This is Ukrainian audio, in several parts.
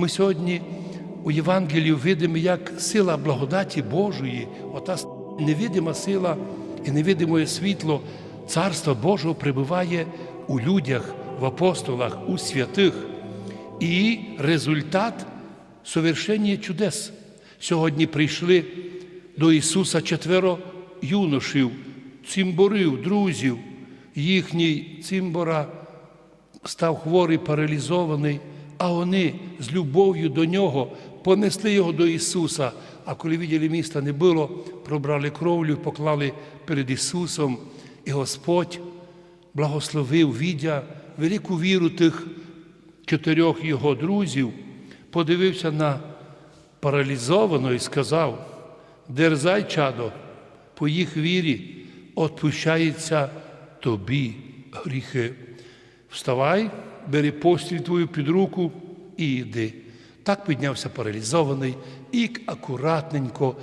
ми сьогодні у Євангелії видимо, як сила благодаті Божої, ота невидима сила і невидиме світло Царства Божого пребуває у людях, в апостолах, у святих. І результат совершення чудес. Сьогодні прийшли до Ісуса четверо юношів, цимборів, друзів. Їхній цимбора став хворий, паралізований, а вони з любов'ю до нього понесли його до Ісуса. А коли виділи міста не було, пробрали кровлю, поклали перед Ісусом, і Господь благословив, віддя велику віру тих чотирьох його друзів, подивився на паралізованого і сказав: Дерзай, чадо, по їх вірі отпущаються тобі гріхи. Вставай, бери постіль твою під руку і йди. Так піднявся паралізований і акуратненько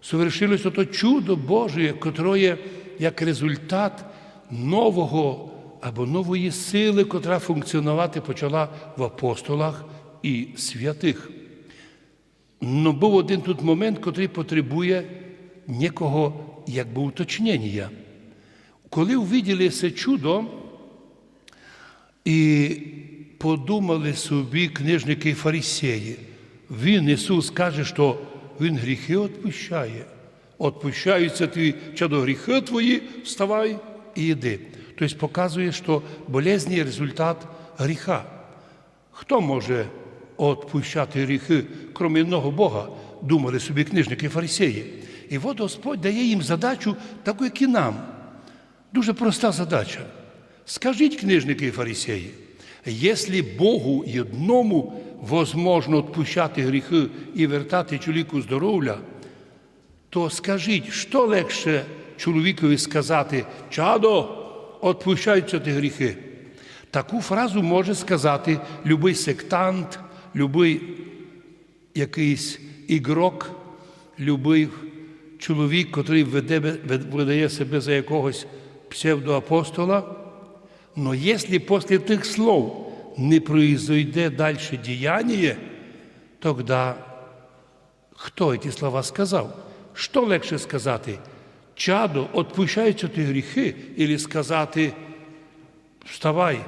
совершилося то чудо Боже, котре як результат нового або нової сили, котра функціонувати почала в апостолах і святих. Но був один тут момент, котрий потребує некого якби уточнення. Коли увиділи це чудо і подумали собі книжники і фарисеї, він, Ісус, каже, що Він гріхи відпущає. Отпущаються ті чадо гріхи твої, вставай і йди. Тобто показує, що болезнь є результат гріха. Хто може відпущати гріхи, крім одного Бога, думали собі книжники і фарисеї. І от Господь дає їм задачу, таку, як і нам. Дуже проста задача. Скажіть, книжники і фарисеї, якщо Богу одному возможно відпущати гріхи і вертати чоловіку здоров'я, то скажіть, що легше чоловікові сказати, чадо, відпущаються ті гріхи. Таку фразу може сказати любий сектант, любий якийсь ігрок, любий чоловік, який видає себе за якогось псевдоапостола. Но якщо після тих слов не произойде далі діяння, тогда хто ці слова сказав? Що легше сказати? Чадо, відпущаються ті гріхи, або сказати, вставай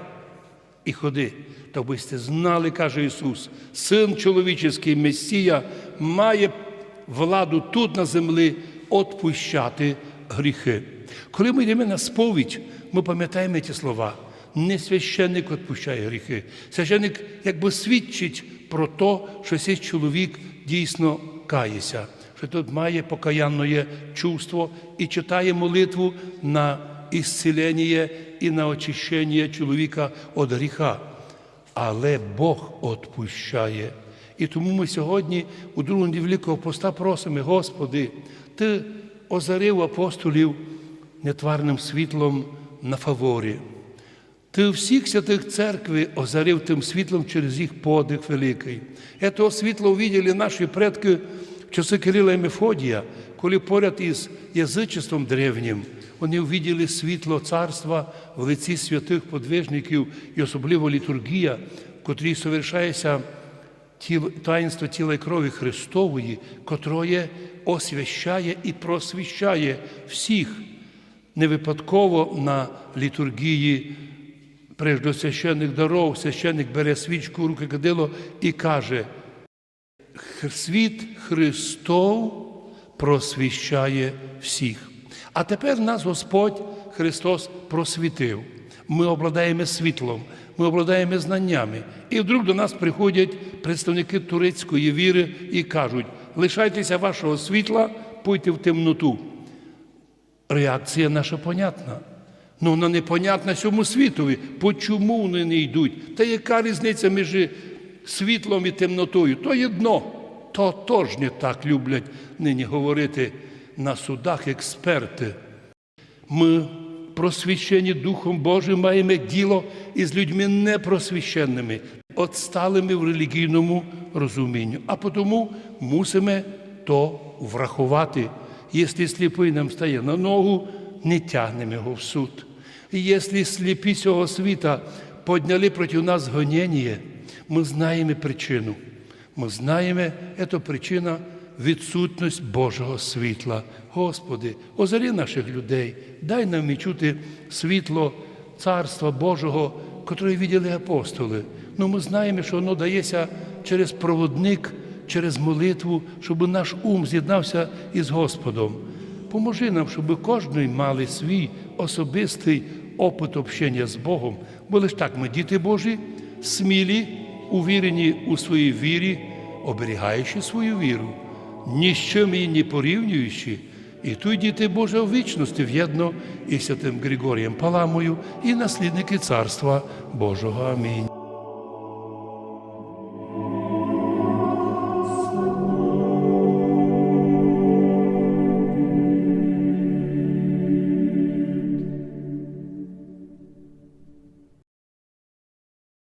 і ходи. То ви сте знали, каже Ісус, Син чоловічий, Месія, має владу тут на землі відпущати гріхи. Коли ми йдемо на сповідь, ми пам'ятаємо ці слова. Не священник відпущає гріхи. Священник якби свідчить про те, що цей чоловік дійсно кається, що тут має покаянне чувство і читає молитву на ісцілення і на очищення чоловіка від гріха. Але Бог відпущає. І тому ми сьогодні у другому Великого поста просимо, Господи, Ти озарив апостолів нетварним світлом на фаворі. Ти всіх святих церкви озарив тим світлом через їх подих великий. Этого світло увидели наші предки в часи Кирила і Мефодія, коли поряд із язичеством древнім вони увиділи світло царства в лиці святих подвижників і особливо літургія, в котрій совершається таїнство тіла і крові Христової, котроє освящає і просвіщає всіх. Не випадково на літургії прежде священних даров, священник бере свічку, в руки кадило і каже, світ Христов просвіщає всіх. А тепер нас Господь Христос просвітив. Ми обладаємо світлом, ми обладаємо знаннями. І вдруг до нас приходять представники турецької віри і кажуть, лишайтеся вашого світла, пойте в темноту. Реакція наша понятна. Ну, вона непонятна цьому світові. Почому вони не йдуть? Та яка різниця між світлом і темнотою? То єдно, то теж не так люблять нині говорити на судах експерти. Ми, просвіщені Духом Божим, маємо діло із людьми непросвященними, отсталими в релігійному розумінню. А тому мусимо то врахувати. Якщо сліпий нам стає на ногу, не тягнемо його в суд. І якщо сліпі цього світа подняли проти нас гонення, Ми знаємо причину. Ми знаємо, це причина відсутність Божого світла. Господи, озарі наших людей, дай нам відчути світло Царства Божого, котре виділи апостоли. Ну, ми знаємо, що воно дається через проводник, через молитву, щоб наш ум з'єднався із Господом. Поможи нам, щоб кожний мали свій особистий опит общення з Богом. Бо лише так ми, діти Божі, смілі, увірені у своїй вірі, оберігаючи свою віру, ні з чим її не порівнюючи, і тут діти Боже у вічності в'єдно із святим Григорієм Паламою і наслідники Царства Божого. Амінь.